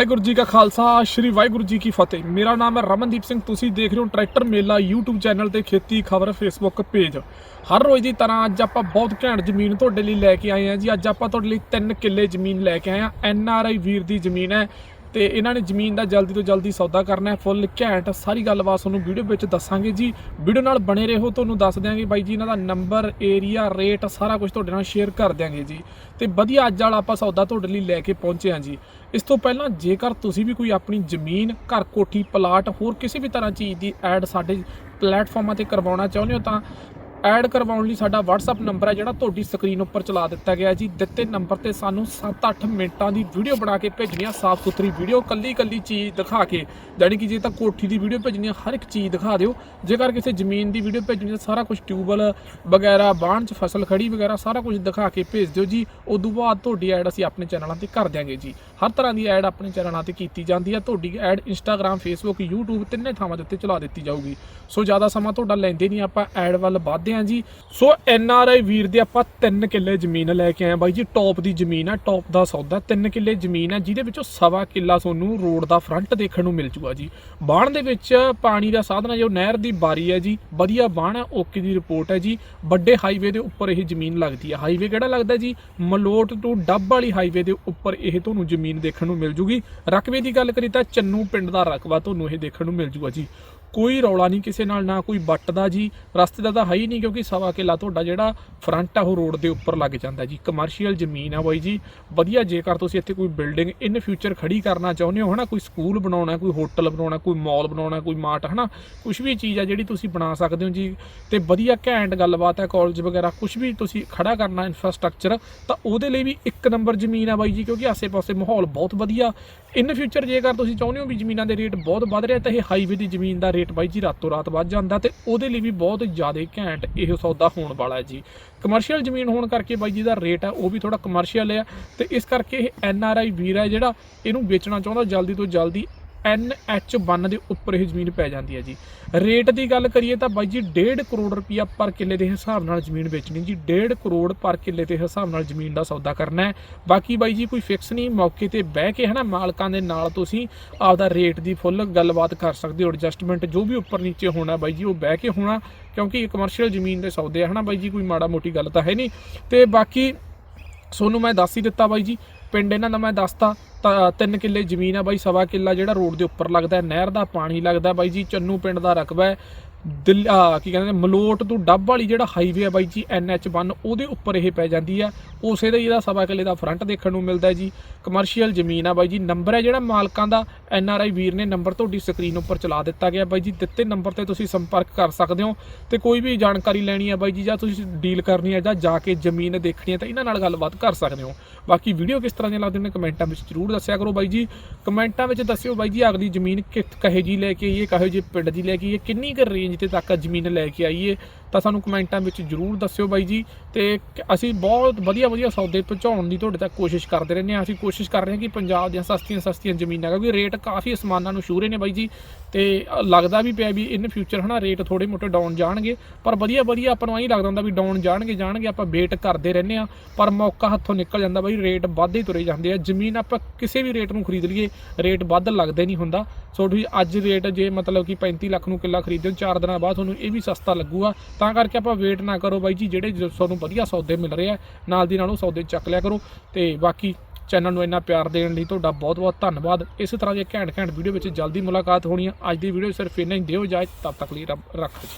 ਵਾਹਿਗੁਰੂ ਜੀ ਕਾ ਖਾਲਸਾ, ਸ੍ਰੀ ਵਾਹਿਗੁਰੂ ਜੀ ਕੀ ਫਤਿਹ। ਮੇਰਾ ਨਾਮ ਹੈ ਰਮਨਦੀਪ ਸਿੰਘ, ਤੁਸੀਂ ਦੇਖ ਰਹੇ ਹੋ ਟਰੈਕਟਰ ਮੇਲਾ YouTube ਚੈਨਲ ਤੇ ਖੇਤੀ ਖਬਰ Facebook ਪੇਜ। ਹਰ ਰੋਜ਼ ਦੀ ਤਰ੍ਹਾਂ ਅੱਜ ਆਪਾਂ ਬਹੁਤ ਘੈਂਟ ਜ਼ਮੀਨ ਤੁਹਾਡੇ ਲਈ ਲੈ ਕੇ ਆਏ ਹਾਂ ਜੀ। ਅੱਜ ਆਪਾਂ ਤੁਹਾਡੇ ਲਈ 3 ਕਿੱਲੇ ਜ਼ਮੀਨ ਲੈ ਕੇ ਆਏ ਹਾਂ। NRI ਵੀਰ ਦੀ ਜ਼ਮੀਨ ਹੈ। ਤੇ ਇਹਨਾਂ ਨੇ ਜ਼ਮੀਨ ਦਾ ਜਲਦੀ ਤੋਂ ਜਲਦੀ ਸੌਦਾ ਕਰਨਾ ਹੈ, ਫੁੱਲ ਘੈਂਟ ਸਾਰੀ ਗੱਲਬਾਤ ਤੁਹਾਨੂੰ ਵੀਡੀਓ ਵਿੱਚ ਦੱਸਾਂਗੇ ਜੀ। ਵੀਡੀਓ ਨਾਲ ਬਣੇ ਰਹੋ, ਤੁਹਾਨੂੰ ਦੱਸ ਦਿਆਂਗੇ ਬਾਈ ਜੀ ਇਹਨਾਂ ਦਾ ਨੰਬਰ ਏਰੀਆ ਰੇਟ ਸਾਰਾ ਕੁਝ ਤੁਹਾਡੇ ਨਾਲ ਸ਼ੇਅਰ ਕਰ ਦਿਆਂਗੇ ਜੀ। ਤੇ ਵਧੀਆ ਅੱਜ ਵਾਲਾ ਆਪਾਂ ਸੌਦਾ ਤੁਹਾਡੇ ਲਈ ਲੈ ਕੇ ਪਹੁੰਚੇ ਹਾਂ ਜੀ। ਇਸ ਤੋਂ ਪਹਿਲਾਂ ਜੇਕਰ ਤੁਸੀਂ ਵੀ ਕੋਈ ਆਪਣੀ ਜ਼ਮੀਨ, ਘਰ, ਕੋਠੀ, ਪਲਾਟ ਹੋਰ ਕਿਸੇ ਵੀ ਤਰ੍ਹਾਂ ਚੀਜ਼ ਦੀ ਐਡ ਸਾਡੇ ਪਲੇਟਫਾਰਮਾਂ ਤੇ ਕਰਵਾਉਣਾ ਚਾਹੁੰਦੇ ਹੋ ਤਾਂ ਐਡ ਕਰਵਾਉਣ ਲਈ ਸਾਡਾ WhatsApp ਨੰਬਰ ਹੈ ਜਿਹੜਾ ਤੁਹਾਡੀ ਸਕਰੀਨ ਉੱਪਰ ਚਲਾ ਦਿੱਤਾ ਗਿਆ ਜੀ। ਦਿੱਤੇ ਨੰਬਰ ਤੇ ਸਾਨੂੰ 7-8 ਮਿੰਟਾਂ ਦੀ ਵੀਡੀਓ ਬਣਾ ਕੇ ਭੇਜਣੀ ਆ, ਸਾਫ਼ ਸੁਥਰੀ ਵੀਡੀਓ ਕੱਲੀ ਕੱਲੀ ਚੀਜ਼ ਦਿਖਾ ਕੇ। ਜਾਣੀ ਕਿ ਜੇ ਤਾਂ ਕੋਠੀ ਦੀ ਵੀਡੀਓ ਭੇਜਣੀ ਆ, ਹਰ ਇੱਕ ਚੀਜ਼ ਦਿਖਾ ਦਿਓ। ਜੇਕਰ ਕਿਸੇ ਜ਼ਮੀਨ ਦੀ ਵੀਡੀਓ ਭੇਜਣੀ ਤਾਂ ਸਾਰਾ ਕੁਝ ਟਿਊਬਲ ਵਗੈਰਾ ਬਾਣ ਚ ਫਸਲ ਖੜੀ ਵਗੈਰਾ, ਸਾਰਾ ਕੁਝ ਦਿਖਾ ਕੇ ਭੇਜ ਦਿਓ ਜੀ। ਉਦੋਂ ਬਾਅਦ ਤੁਹਾਡੀ ਐਡ ਅਸੀਂ ਆਪਣੇ ਚੈਨਲਾਂ ਤੇ ਕਰ ਦਿਆਂਗੇ ਜੀ। ਹਰ ਤਰ੍ਹਾਂ ਦੀ ਐਡ ਆਪਣੇ ਚੈਨਲਾਂ ਤੇ ਕੀਤੀ ਜਾਂਦੀ ਹੈ ਤੁਹਾਡੀ ਐਡ ਇੰਸਟਾਗ੍ਰam ਫੇਸਬੁੱਕ YouTube ਤਿੰਨੇ ਥਾਵਾਂ ਦੇ ਉੱਤੇ ਚਲਾ ਦਿੱਤੀ ਜਾਊਗੀ। ਸੋ ਜ਼ਿਆਦਾ ਸਮਾਂ ਤੁਹਾਡਾ ਲੈਂਦੇ ਨਹੀਂ, ਆਪਾਂ ਐਡ ਵੱਲ ਵਧਦੇ ਹਾਂ ਜੀ। ਸੋ ਐਨ ਆਰ ਆਈ ਵੀਰ ਦੇ ਆਪਾਂ 3 ਕਿੱਲੇ ਜ਼ਮੀਨ ਲੈ ਕੇ ਆਏ ਹਾਂ ਬਾਈ ਜੀ। ਟੌਪ ਦੀ ਜ਼ਮੀਨ ਹੈ ਟੌਪ ਦਾ ਸੌਦਾ। 3 ਕਿੱਲੇ ਜ਼ਮੀਨ ਹੈ ਜਿਹਦੇ ਵਿੱਚੋਂ ਸਵਾ ਕਿੱਲਾ ਤੁਹਾਨੂੰ ਰੋਡ ਦਾ ਫਰੰਟ ਦੇਖਣ ਨੂੰ ਮਿਲ ਜੂਗਾ ਜੀ। ਬਾਣ ਦੇ ਵਿੱਚ ਪਾਣੀ ਦਾ ਸਾਧਨ ਹੈ ਜੋ ਨਹਿਰ ਦੀ ਬਾਰੀ ਹੈ ਜੀ। ਵਧੀਆ ਬਾਣ ਹੈ ਓਕੇ ਦੀ ਰਿਪੋਰਟ ਹੈ ਜੀ। ਵੱਡੇ ਹਾਈਵੇ ਦੇ ਉੱਪਰ ਇਹ ਜ਼ਮੀਨ ਲੱਗਦੀ ਹੈ ਹਾਈਵੇ ਕਿਹੜਾ ਲੱਗਦਾ ਜੀ? ਮਲੋਟ ਤੋਂ ਡੱਬ ਵਾਲੀ ਹਾਈਵੇ ਦੇ ਉੱਪਰ ਇਹ ਤੁਹਾਨੂੰ ਜ਼ਮੀਨ ਦੇਖਣ ਨੂੰ ਮਿਲ ਜੂਗੀ। ਰਕਬੇ ਦੀ ਗੱਲ ਕਰੀ ਤਾਂ ਚੰਨੂ ਪਿੰਡ ਦਾ ਰਕਬਾ ਤੁਹਾਨੂੰ ਇਹ ਦੇਖਣ ਨੂੰ ਮਿਲ ਜੂਗਾ ਜੀ। ਕੋਈ ਰੌਲਾ ਨਹੀਂ ਕਿਸੇ ਨਾਲ, ਨਾ ਕੋਈ ਬੱਟ ਦਾ ਜੀ। ਰਸਤੇ ਦਾ ਤਾਂ ਹੈ ਹੀ ਨਹੀਂ ਕਿਉਂਕਿ ਸਵਾ ਕਿਲਾ ਤੁਹਾਡਾ ਜਿਹੜਾ ਫਰੰਟ ਆ, ਉਹ ਰੋਡ ਦੇ ਉੱਪਰ ਲੱਗ ਜਾਂਦਾ ਜੀ। ਕਮਰਸ਼ੀਅਲ ਜ਼ਮੀਨ ਆ ਬਾਈ ਜੀ। ਵਧੀਆ ਜੇਕਰ ਤੁਸੀਂ ਇੱਥੇ ਕੋਈ ਬਿਲਡਿੰਗ ਇਨ ਫਿਊਚਰ ਖੜੀ ਕਰਨਾ ਚਾਹੁੰਦੇ ਹੋ, ਹਨਾ, ਕੋਈ ਸਕੂਲ ਬਣਾਉਣਾ, ਕੋਈ ਹੋਟਲ ਬਣਾਉਣਾ, ਕੋਈ ਮਾਲ ਬਣਾਉਣਾ, ਕੋਈ ਮਾਰਟ ਹਨਾ ਕੁਝ ਵੀ ਚੀਜ਼ ਆ ਜਿਹੜੀ ਤੁਸੀਂ ਬਣਾ ਸਕਦੇ ਹੋ ਜੀ। ਤੇ ਵਧੀਆ ਘੈਂਟ ਗੱਲਬਾਤ ਹੈ ਕਾਲਜ ਵਗੈਰਾ ਕੁਝ ਵੀ ਤੁਸੀਂ ਖੜਾ ਕਰਨਾ ਇਨਫਰਾਸਟ੍ਰਕਚਰ ਤਾਂ ਉਹਦੇ ਲਈ ਵੀ ਇੱਕ ਨੰਬਰ ਜ਼ਮੀਨ ਆ ਬਾਈ ਜੀ, ਕਿਉਂਕਿ ਆਸੇ-ਪਾਸੇ ਮਾਹੌਲ ਬਹੁਤ ਵਧੀਆ। ਇਨ ਫਿਊਚਰ ਜੇਕਰ ਤੁਸੀਂ ਚਾਹੁੰਦੇ ਹੋ ਵੀ ਜ਼ਮੀਨਾਂ ਦੇ ਰੇਟ ਬਹੁਤ ਵੱਧ ਰਿਹਾ, ਤਾਂ ਇਹ ਹਾਈਵੇ ਦੀ ਜ਼ਮੀਨ ਦਾ ਰੇਟ ਬਾਈ ਜੀ, ਰਾਤੋਂ ਰਾਤ ਵੱਧ ਜਾਂਦਾ ਤੇ ਉਹਦੇ ਲਈ ਵੀ ਬਹੁਤ ਜ਼ਿਆਦਾ ਘੈਂਟ ਇਹ ਸੌਦਾ ਹੋਣ ਵਾਲਾ ਹੈ ਜੀ। ਕਮਰਸ਼ੀਅਲ ਜ਼ਮੀਨ ਹੋਣ ਕਰਕੇ ਬਾਈ ਜੀ ਦਾ ਰੇਟ ਹੈ, ਉਹ ਵੀ ਥੋੜਾ ਕਮਰਸ਼ੀਅਲ ਹੈ ਤੇ ਇਸ ਕਰਕੇ ਇਹ ਐਨ ਆਰ ਆਈ ਵੀਰ ਹੈ ਜਿਹੜਾ, ਇਹਨੂੰ ਵੇਚਣਾ ਚਾਹੁੰਦਾ ਜਲਦੀ ਤੋਂ ਜਲਦੀ NH1 ਦੇ ਉੱਪਰ ਇਹ ਜ਼ਮੀਨ ਪੈ ਜਾਂਦੀ ਹੈ ਜੀ। ਰੇਟ ਦੀ ਗੱਲ ਕਰੀਏ ਤਾਂ ਬਾਈ ਜੀ 1.5 ਕਰੋੜ ਰੁਪਇਆ ਪਰ ਕਿੱਲੇ ਦੇ ਹਿਸਾਬ ਨਾਲ ਜ਼ਮੀਨ ਵੇਚਣੀ ਜੀ। 1.5 ਕਰੋੜ ਪਰ ਕਿੱਲੇ ਦੇ ਹਿਸਾਬ ਨਾਲ ਜ਼ਮੀਨ ਦਾ ਸੌਦਾ ਕਰਨਾ ਹੈ। ਬਾਕੀ ਬਾਈ ਜੀ, ਕੋਈ ਫਿਕਸ ਨਹੀਂ, ਮੌਕੇ ਤੇ ਬਹਿ ਕੇ ਹਨਾ ਮਾਲਕਾਂ ਦੇ ਨਾਲ ਤੁਸੀਂ ਆਪਦਾ ਰੇਟ ਦੀ ਫੁੱਲ ਗੱਲਬਾਤ ਕਰ ਸਕਦੇ ਹੋ। ਐਡਜਸਟਮੈਂਟ ਜੋ ਵੀ ਉੱਪਰ ਨੀਚੇ ਹੋਣਾ ਬਾਈ ਜੀ, ਉਹ ਬਹਿ ਕੇ ਹੋਣਾ, ਕਿਉਂਕਿ ਕਮਰਸ਼ੀਅਲ ਜ਼ਮੀਨ ਦੇ ਸੌਦੇ ਆ ਹਨਾ ਬਾਈ ਜੀ, ਕੋਈ ਮਾੜਾ ਮੋਟੀ ਗੱਲ ਤਾਂ ਹੈ ਨਹੀਂ। ਤੇ ਬਾਕੀ ਸੋਨੂੰ ਮੈਂ ਦੱਸ ਹੀ ਦਿੱਤਾ ਬਾਈ ਜੀ, ਪਿੰਡ ਇਹਨਾਂ ਦਾ ਮੈਂ ਦੱਸਤਾ, ਤਾਂ ਤਿੰਨ ਕਿੱਲੇ ਜ਼ਮੀਨ ਆ ਬਾਈ, ਸਵਾ ਕਿੱਲਾ ਜਿਹੜਾ ਰੋਡ ਦੇ ਉੱਪਰ ਲੱਗਦਾ, ਨਹਿਰ ਦਾ ਪਾਣੀ ਲੱਗਦਾ ਬਾਈ ਜੀ, ਚੰਨੂ ਪਿੰਡ ਦਾ ਰਕਬਾ ਹੈ ਦਿਲ ਆ, ਕੀ ਕਹਿੰਦੇ ਨੇ, ਮਲੋਟ ਤੋਂ ਡੱਬ ਵਾਲੀ ਜਿਹੜਾ ਹਾਈਵੇ ਆ ਬਾਈ ਜੀ NH1 ਉਹਦੇ ਉੱਪਰ ਇਹ ਪੈ ਜਾਂਦੀ ਆ। ਉਸੇ ਦਾ ਇਹਦਾ ਸਵਾ ਕਿੱਲੇ ਦਾ ਫਰੰਟ ਦੇਖਣ ਨੂੰ ਮਿਲਦਾ ਜੀ। ਕਮਰਸ਼ੀਅਲ ਜ਼ਮੀਨ ਆ ਬਾਈ ਜੀ ਨੰਬਰ ਹੈ ਜਿਹੜਾ ਮਾਲਕਾਂ ਦਾ NRI ਵੀਰ ਨੇ ਨੰਬਰ ਤੁਹਾਡੀ ਸਕਰੀਨ ਉੱਪਰ ਚਲਾ ਦਿੱਤਾ ਗਿਆ ਬਾਈ ਜੀ। ਦਿੱਤੇ ਨੰਬਰ ਤੇ ਤੁਸੀਂ ਸੰਪਰਕ ਕਰ ਸਕਦੇ ਹੋ ਤੇ ਕੋਈ ਵੀ ਜਾਣਕਾਰੀ ਲੈਣੀ ਹੈ ਬਾਈ ਜੀ, ਜਾਂ ਤੁਸੀਂ ਡੀਲ ਕਰਨੀ ਹੈ ਜਾਂ ਜਾ ਕੇ ਜ਼ਮੀਨ ਦੇਖਣੀ ਹੈ ਤਾਂ ਇਹਨਾਂ ਨਾਲ ਗੱਲਬਾਤ ਕਰ ਸਕਦੇ ਹੋ। ਬਾਕੀ ਵੀਡੀਓ ਕਿਸ ਤਰ੍ਹਾਂ ਦੀ ਲੱਗਦੀ ਨੇ ਕਮੈਂਟਾਂ ਵਿੱਚ ਜਰੂਰ ਦੱਸਿਆ ਕਰੋ ਬਾਈ ਜੀ। ਕਮੈਂਟਾਂ ਵਿੱਚ ਦੱਸਿਓ ਬਾਈ ਜੀ ਅਗਲੀ ਜ਼ਮੀਨ ਕਿਸ ਕਹੇ ਜੀ ਲੈ ਕੇ ਆਈਏ, ਕਹੇ ਜੀ ਪਿੰਡ ਦੀ ਲੈ ਕੇ ਆਈਏ, ਕਿੰਨੀ ਕੁ ਰੇਂਜ ਜਿੱਥੇ ਤੱਕ ਜ਼ਮੀਨ ਲੈ ਕੇ ਆਈਏ। ਤਾਂ ਸਾਨੂੰ ਕਮੈਂਟਾਂ ਵਿੱਚ ਜਰੂਰ ਦੱਸਿਓ ਬਾਈ ਜੀ ਤੇ ਅਸੀਂ ਬਹੁਤ ਵਧੀਆ ਵਧੀਆ ਸੌਦੇ ਪਹੁੰਚਾਉਣ ਦੀ ਤੁਹਾਡੇ ਤੱਕ ਕੋਸ਼ਿਸ਼ ਕਰਦੇ ਰਹਿੰਦੇ ਹਾਂ। ਅਸੀਂ ਕੋਸ਼ਿਸ਼ ਕਰ ਰਹੇ ਹਾਂ ਕਿ ਪੰਜਾਬ ਦੀਆਂ ਸਸਤੀਆਂ ਸਸਤੀਆਂ ਜ਼ਮੀਨਾਂ, ਕਿਉਂਕਿ ਰੇਟ ਕਾਫੀ ਅਸਮਾਨਾਂ ਨੂੰ ਛੂ ਰਹੇ ਨੇ ਬਾਈ ਜੀ ਤੇ ਲੱਗਦਾ ਵੀ ਪਿਆ ਵੀ ਇਨ ਫਿਊਚਰ ਹਨਾ ਰੇਟ ਥੋੜੇ ਮੋਟੇ ਡਾਊਨ ਜਾਣਗੇ, ਪਰ ਵਧੀਆ ਵਧੀਆ ਆਪਾਂ ਨੂੰ ਐਂ ਲੱਗਦਾ ਹੁੰਦਾ ਵੀ ਡਾਊਨ ਜਾਣਗੇ ਜਾਣਗੇ, ਆਪਾਂ ਵੇਟ ਕਰਦੇ ਰਹਿੰਦੇ ਆ ਪਰ ਮੌਕਾ ਹੱਥੋਂ ਨਿਕਲ ਜਾਂਦਾ ਬਾਈ ਰੇਟ ਵੱਧਦੇ ਤੁਰੇ ਜਾਂਦੇ ਆ। ਜ਼ਮੀਨ ਆਪਾਂ ਕਿਸੇ ਵੀ ਰੇਟ ਨੂੰ ਖਰੀਦ ਲਈਏ ਰੇਟ ਵੱਧ ਲੱਗਦੇ ਨਹੀਂ ਹੁੰਦਾ। ਸੋ ਤੁਸੀਂ ਅੱਜ ਰੇਟ ਜੇ ਮਤਲਬ ਕਿ 35 ਲੱਖ ਨੂੰ ਕਿੱਲਾ ਖਰੀਦਦੇ ਹੋ 4 ਦਿਨਾਂ ਬਾਅਦ ਤੁਹਾਨੂੰ ਇਹ ਵੀ ਸਸਤਾ ਲੱਗੂਗਾ। ਤਾਂ ਕਰਕੇ ਆਪਾਂ ਵੇਟ ਨਾ ਕਰੋ ਬਾਈ ਜੀ, ਜਿਹੜੇ ਤੁਹਾਨੂੰ ਵਧੀਆ ਸੌਦੇ ਮਿਲ ਰਹੇ ਆ, ਨਾਲ ਦੀ ਨਾਲ ਉਹ ਸੌਦੇ ਚੱਕ ਲਿਆ ਕਰੋ। ਤੇ ਬਾਕੀ ਚੈਨਲ ਨੂੰ ਇੰਨਾ ਪਿਆਰ ਦੇਣ ਲਈ ਤੁਹਾਡਾ ਬਹੁਤ ਬਹੁਤ ਧੰਨਵਾਦ। ਇਸੇ ਤਰ੍ਹਾਂ ਦੇ ਘੈਂਟ ਘੈਂਟ ਵੀਡੀਓ ਵਿੱਚ ਜਲਦੀ ਮੁਲਾਕਾਤ ਹੋਣੀ ਹੈ ਅੱਜ ਦੀ ਵੀਡੀਓ ਸਿਰਫ ਇੰਨਾ ਹੀ। ਦਿਓ ਜਾਏ ਤਦ ਤੱਕ ਲਈ ਰੱਬ ਰੱਖ